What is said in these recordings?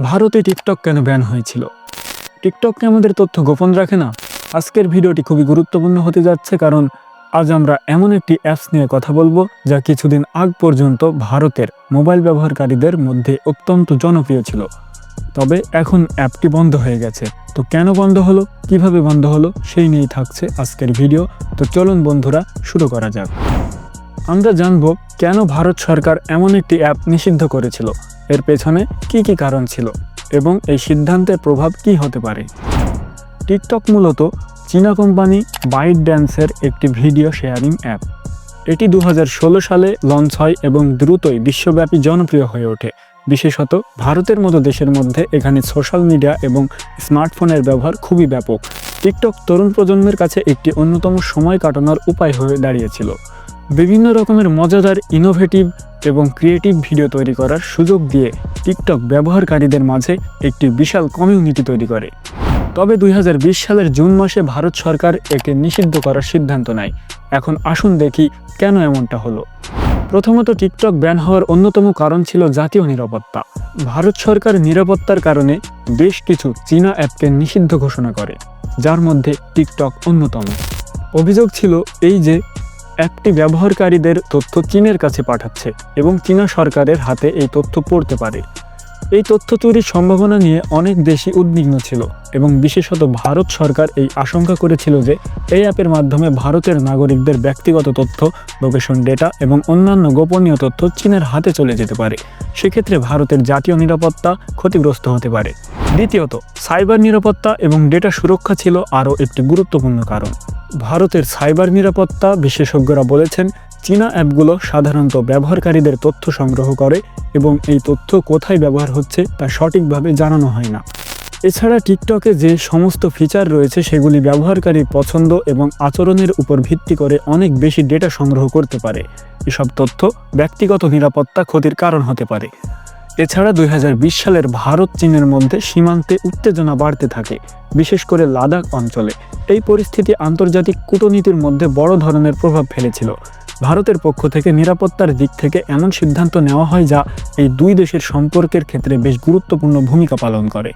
ভারতে টিকটক কেন ব্যান হয়েছিল? টিকটক কি আমাদের তথ্য গোপন রাখে না। আজকের ভিডিওটি খুবই গুরুত্বপূর্ণ হতে যাচ্ছে কারণ আজ আমরা এমন একটি অ্যাপস নিয়ে কথা বলব যা কিছুদিন আগ পর্যন্ত ভারতের মোবাইল ব্যবহারকারীদের মধ্যে অত্যন্ত জনপ্রিয় ছিল। তবে এখন অ্যাপটি বন্ধ হয়ে গেছে। তো কেন বন্ধ হলো? কীভাবে বন্ধ হলো? সেই নিয়েই থাকছে আজকের ভিডিও। তো চলুন বন্ধুরা, শুরু করা যাক। আমরা জানব কেন ভারত সরকার এমন একটি অ্যাপ নিষিদ্ধ করেছিল। এর পেছনে কি কি কারণ ছিল এবং এই সিদ্ধান্তের প্রভাব কি হতে পারে? টিকটক মূলত চীনা কোম্পানি বাইট ড্যান্সের একটি ভিডিও শেয়ারিং অ্যাপ। এটি দু হাজার ষোলো সালে লঞ্চ হয় এবং দ্রুতই বিশ্বব্যাপী জনপ্রিয় হয়ে ওঠে। বিশেষত ভারতের মতো দেশের মধ্যে এখানে সোশ্যাল মিডিয়া এবং স্মার্টফোনের ব্যবহার খুবই ব্যাপক। টিকটক তরুণ প্রজন্মের কাছে একটি অন্যতম সময় কাটানোর উপায় হয়ে দাঁড়িয়েছিল। বিভিন্ন রকমের মজাদার ইনোভেটিভ এবং ক্রিয়েটিভ ভিডিও তৈরি করার সুযোগ দিয়ে টিকটক ব্যবহারকারীদের মাঝে একটি বিশাল কমিউনিটি তৈরি করে। তবে দুই হাজার বিশ সালের জুন মাসে ভারত সরকার একে নিষিদ্ধ করার সিদ্ধান্ত নেয়। এখন আসুন দেখি কেন এমনটা হলো। প্রথমত টিকটক ব্যান হওয়ার অন্যতম কারণ ছিল জাতীয় নিরাপত্তা। ভারত সরকার নিরাপত্তার কারণে বেশ কিছু চীনা অ্যাপকে নিষিদ্ধ ঘোষণা করে, যার মধ্যে টিকটক অন্যতম। অভিযোগ ছিল এই যে অ্যাপটি ব্যবহারকারীদের তথ্য চীনের কাছে পাঠাচ্ছে এবং চীনা সরকারের হাতে এই তথ্য পড়তে পারে। এই তথ্য চুরির সম্ভাবনা নিয়ে অনেক দেশই উদ্বিগ্ন ছিল এবং বিশেষত ভারত সরকার এই আশঙ্কা করেছিল যে এই অ্যাপের মাধ্যমে ভারতের নাগরিকদের ব্যক্তিগত তথ্য, লোকেশন ডেটা এবং অন্যান্য গোপনীয় তথ্য চীনের হাতে চলে যেতে পারে। সেক্ষেত্রে ভারতের জাতীয় নিরাপত্তা ক্ষতিগ্রস্ত হতে পারে। দ্বিতীয়ত, সাইবার নিরাপত্তা এবং ডেটা সুরক্ষা ছিল আরও একটি গুরুত্বপূর্ণ কারণ। ভারতের সাইবার নিরাপত্তা বিশেষজ্ঞরা বলেছেন, চীনা অ্যাপগুলো সাধারণত ব্যবহারকারীদের তথ্য সংগ্রহ করে এবং এই তথ্য কোথায় ব্যবহার হচ্ছে তা সঠিকভাবে জানানো হয় না। এছাড়া টিকটকে যে সমস্ত ফিচার রয়েছে সেগুলি ব্যবহারকারীর পছন্দ এবং আচরণের উপর ভিত্তি করে অনেক বেশি ডেটা সংগ্রহ করতে পারে। এসব তথ্য ব্যক্তিগত নিরাপত্তা ক্ষতির কারণ হতে পারে। এছাড়া দুই হাজার বিশ সালের ভারত চীনের মধ্যে সীমান্তে উত্তেজনা বাড়তে থাকে, বিশেষ করে লাদাখ অঞ্চলে। এই পরিস্থিতি আন্তর্জাতিক কূটনীতির মধ্যে বড় ধরনের প্রভাব ফেলেছিল। ভারতের পক্ষ থেকে নিরাপত্তার দিক থেকে এমন সিদ্ধান্ত নেওয়া হয় যা এই দুই দেশের সম্পর্কের ক্ষেত্রে বেশ গুরুত্বপূর্ণ ভূমিকা পালন করে।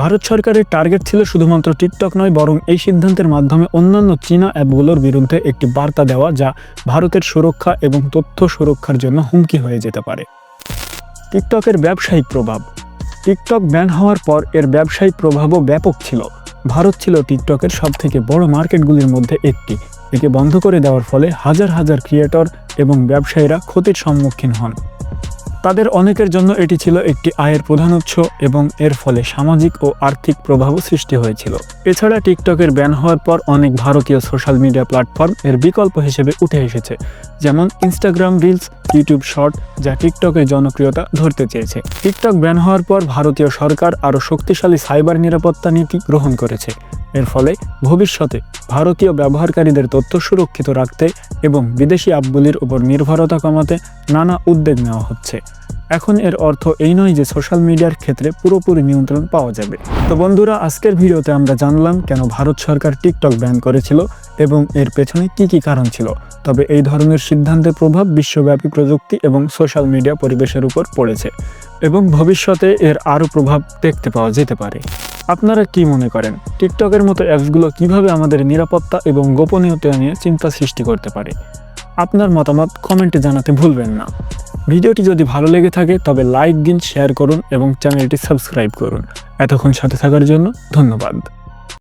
ভারত সরকারের টার্গেট ছিল শুধুমাত্র টিকটক নয়, বরং এই সিদ্ধান্তের মাধ্যমে অন্যান্য চীনা অ্যাপগুলোর বিরুদ্ধে একটি বার্তা দেওয়া, যা ভারতের সুরক্ষা এবং তথ্য সুরক্ষার জন্য হুমকি হয়ে যেতে পারে। টিকটকের ব্যবসায়িক প্রভাব। টিকটক ব্যান হওয়ার পর এর ব্যবসায়িক প্রভাবও ব্যাপক ছিল। ভারত ছিল টিকটকের সবথেকে বড় মার্কেটগুলির মধ্যে একটি। একে বন্ধ করে দেওয়ার ফলে হাজার হাজার ক্রিয়েটর এবং ব্যবসায়ীরা ক্ষতির সম্মুখীন হন। তাদের অনেকের জন্য এটি ছিল একটি আয়ের প্রধান উৎস এবং এর ফলে সামাজিক ও আর্থিক প্রভাবও সৃষ্টি হয়েছিল। এছাড়া টিকটকের ব্যান হওয়ার পর অনেক ভারতীয় সোশ্যাল মিডিয়া প্ল্যাটফর্ম এর বিকল্প হিসেবে উঠে এসেছে, যেমন ইনস্টাগ্রাম রিলস ইউটিউব শর্ট যা টিকটকের জনপ্রিয়তা ধরতে চেয়েছে। টিকটক ব্যান হওয়ার পর ভারতীয় সরকার আরও শক্তিশালী সাইবার নিরাপত্তা নীতি গ্রহণ করেছে। এর ফলে ভবিষ্যতে ভারতীয় ব্যবহারকারীদের তথ্য সুরক্ষিত রাখতে এবং বিদেশি আপগুলির উপর নির্ভরতা কমাতে নানা উদ্যোগ নেওয়া হচ্ছে। এখন এর অর্থ এই নয় যে সোশ্যাল মিডিয়ার ক্ষেত্রে পুরোপুরি নিয়ন্ত্রণ পাওয়া যাবে। তো বন্ধুরা, আজকের ভিডিওতে আমরা জানলাম কেন ভারত সরকার টিকটক ব্যান করেছিল এবং এর পেছনে কি কি কারণ ছিল। তবে এই ধরনের সিদ্ধান্তের প্রভাব বিশ্বব্যাপী প্রযুক্তি এবং সোশ্যাল মিডিয়া পরিবেশের উপর পড়েছে এবং ভবিষ্যতে এর আরও প্রভাব দেখতে পাওয়া যেতে পারে। আপনারা কি মনে করেন, টিকটকের মতো অ্যাপসগুলো কীভাবে আমাদের নিরাপত্তা এবং গোপনীয়তা নিয়ে চিন্তা সৃষ্টি করতে পারে? আপনার মতামত কমেন্টে জানাতে ভুলবেন না। ভিডিওটি যদি ভালো লেগে থাকে, তবে লাইক দিন শেয়ার করুন এবং চ্যানেলটি সাবস্ক্রাইব করুন। এতক্ষণ সাথে থাকার জন্য ধন্যবাদ।